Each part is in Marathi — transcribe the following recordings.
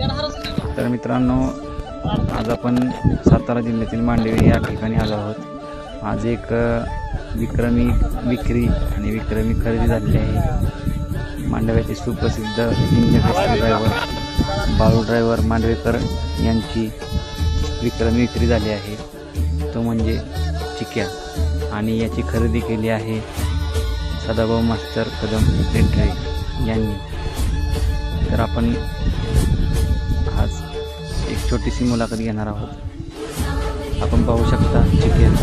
तर मित्रांनो आज आपण सातारा जिल्ह्यातील मांडवी या ठिकाणी आलो आहोत. आज एक विक्रमी विक्री आणि विक्रमी खरेदी झालेली आहे. मांडव्याचे सुप्रसिद्ध engine driver Balu driver Mandavekar यांची विक्रमी विक्री झाली आहे. तो म्हणजे चिक्या आणि याची खरेदी केली आहे सदाभाऊ मास्टर कदम रेड्रे यांनी. तर आपण छोटीशी मुलाखत घेणार आहोत. आपण पाहू शकता चिकेन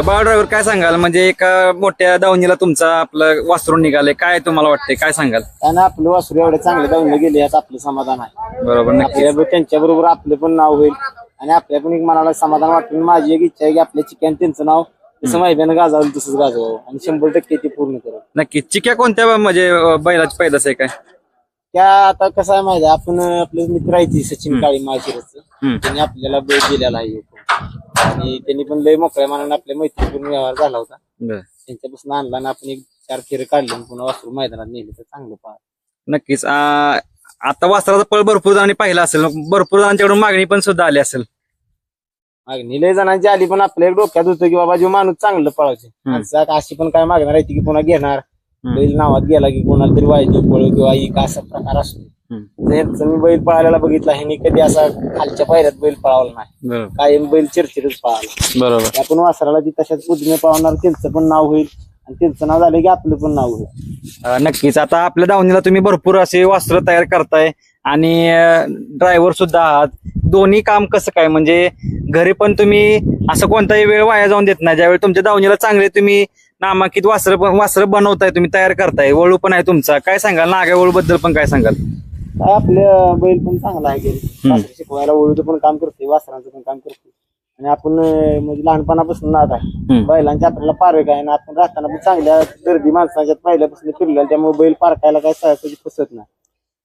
बाळ ड्रायव्हर काय सांगाल? म्हणजे एका मोठ्या दावणीला तुमचा आपलं वासरून निघाले. काय तुम्हाला वाटतंय? काय सांगाल? आणि आपलं वासरू एवढे चांगले जाऊन गेले यात आपलं समाधान आहे. बरोबर नक्की आपल्या त्यांच्या बरोबर आपलं पण नाव होईल आणि आपल्या पण एक मनाला समाधान वाटेल. माझी एक इच्छा आहे की आपल्या चिकन त्यांचं नाव जसं माहितीनं गाजावलं तसंच गाजवावं आणि शंभर टक्के ते पूर्ण करू नक्की चिक्या कोणत्या म्हणजे बैलाची पैदास आहे काय? त्या आता कसं आहे माहिती आपण आपले मित्र आहे ती सचिन काळी हम्म. त्यांनी आपल्याला बेळ दिलेला आहे. आणि त्यांनी पण लय मोकळ्या मनाने आपल्या मैत्रीपूर्ण व्यवहार झाला होता. बरं. त्यांच्यापासून आणला आणि आपण एक चार फेरे काढले आणि पुन्हा वासरू मैदानात नेले. तर चांगलं पहा नक्कीच. आ, आता वासराचा पळ भरपूर जणांनी पाहिला असेल. भरपूर जणांच्याकडून मागणी पण सुद्धा आली असेल. मागणी लय जणांची आली पण आपल्या एक डोक्यात होतं की बाबा जो माणूस चांगलं पळायचे माणसात अशी पण काय मागणार आहे की पुन्हा घेणार. बैल नावात गेला की कोणाला तरी वायदे पळ किंवा एक असा प्रकार असतो. मी बैल पळायला बघितला ह्यांनी कधी असा खालच्या पायऱ्यात बैल पळावला नाही. बरोबर. कायम बैल चिरचिरच पळाला. बरोबर. आपण वासराला ती तशाच पद्धतीने पळवणार त्यांचं पण नाव होईल आणि त्यांचं नाव झालं की आपलं पण नाव होईल. अ, नक्कीच. आता आपल्या दावणीला तुम्ही भरपूर असे वस्त्र तयार करताय आणि ड्रायव्हर सुद्धा आहात. दोन्ही काम कसं काय? म्हणजे घरी पण तुम्ही असं कोणताही वेळ वाया जाऊन देत नाही. ज्यावेळी तुमच्या दावणीला चांगले तुम्ही नामांकित वास्त्र वास्त्र बनवताय तुम्ही तयार करताय. वळू पण आहे तुमचा. काय सांगाल? नागा वळू बद्दल पण काय सांगाल? काय आपलं बैल पण चांगला आहे घरी. वासरं शिकवायला ओळूचं पण काम करते वासरांचं पण काम करते आणि आपण अं, म्हणजे लहानपणापासून नाद आहे. हम्म. बैलांच्या आपल्याला पारक आहे आणि आपण राहताना पण चांगल्या गर्दी माणसाच्या पहिल्यापासून फिरलेल्या त्यामुळे बैल पारकायला काय सहजासहजी फसत नाही.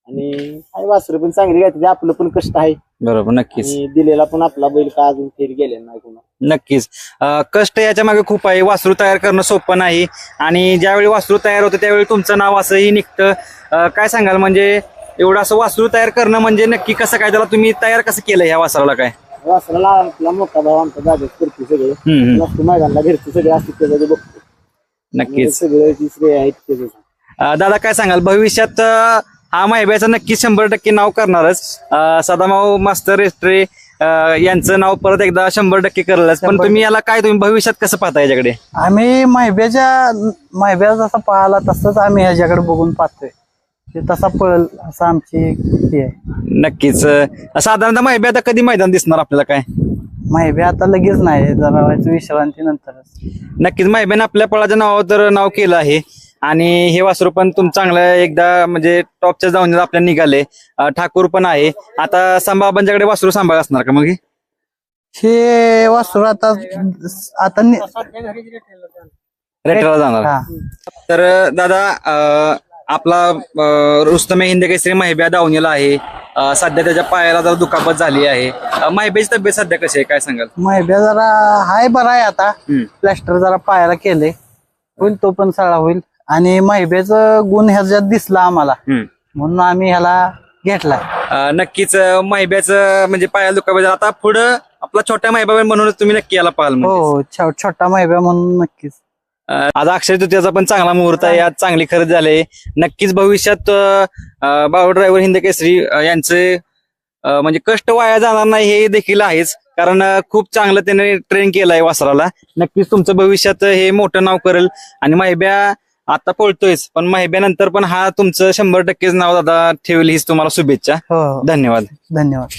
आणि काय वासरं पण चांगली घ्यायची आपलं पण कष्ट आहे. बरोबर नक्कीच. आणि दिलेला पण आपला बैल का अजून फेर गेलेला नाही कोणा नक्कीच. अ, कष्ट याच्या मागे खूप आहे. वासरू तयार करणं सोपं नाही. आणि ज्यावेळी वासरू तयार होतं त्यावेळी तुमचं नाव असंही निघतं. अ, काय सांगाल? म्हणजे एवढं असं वासरू तयार करणं म्हणजे नक्की कसं काय? त्याला तुम्ही तयार कसं केलं ह्या वासराला काय? वासराला आपला मोठा भाऊ आमचा जागेत करते सगळे. हम्म, हम्म. नसतो मैदानला घरचे सगळे असते त्याचं ते बघतो. नक्कीच. सगळे तिसरे आहेत त्याचं. अ, दादा काय सांगाल? भविष्यात अ, हा माहिब्याचं नक्की शंभर टक्के नाव करणारच. अ, सदाभाऊ मास्टर रेस्ट्रे अ, यांचं नाव परत एकदा शंभर टक्के करलंच. पण तुम्ही याला काय तुम्ही भविष्यात कसं पाहता याच्याकडे? आम्ही माहिब्याच्या माहिब्या जसा पळाला तसंच आम्ही ह्याच्याकडे बघून पाहतोय. ते तसा पळल असं आमची हे आहे. नक्कीच. अ, साधारणतः माहिब्या आता कधी मैदान दिसणार आपल्याला काय? माहिब्या आता लगेच नाही जरा विश्रांती नंतरच. नक्कीच माहिब्याने आपल्या पळाच्या नावावर तर नाव केलं आहे. आणि हे वासरू पण तुम चांगलं एकदा म्हणजे टॉपच्या जाऊन आपल्या निघाले. अ, ठाकूर पण आहे. आता संभाबांच्याकडे वासरू सांभाळ असणार का मग हे? हे वासरू आता आता नि- रेटरला जाणार. हा. तर दादा अ, आपला रुस्तमे हिंद केसरी माहिब्या दावणीला आहे. सध्या त्याच्या पायाला जरा दुखापत झाली आहे. माहिब्याची तब्येत सध्या कशी आहे? काय सांगाल? माहिब्या जरा हाय बरा आहे आता. प्लॅस्टर जरा पायाला केले होईल तो पण सळा होईल. आणि माहिब्याचं गुण ह्याच्यात दिसला आम्हाला. म्हणून आम्ही ह्याला घेतलाय अ, नक्कीच माहिब्याचं म्हणजे पायाला दुखापत. आता पुढं आपला छोट्या माहिबा म्हणूनच तुम्ही नक्की याला पाहाल हो. हो. छोटा माहिब्या म्हणून नक्कीच. आज अक्षय तृतीयाचा पण चांगला मुहूर्त आहे. आज चांगली खरेदी झाली नक्कीच भविष्यात बाबा ड्रायव्हर हिंद केसरी यांचे म्हणजे कष्ट वाया जाणार नाही हे देखील आहेच. कारण खूप चांगलं त्याने ट्रेन केलंय वासराला. नक्कीच तुमचं भविष्यात हे मोठं नाव करेल. आणि माहिब्या आता पळतोयच. पण माहिब्यानंतर पण हा तुमचं शंभर टक्केच नाव दादा ठेवेल हीच तुम्हाला शुभेच्छा. हो हो. धन्यवाद. धन्यवाद.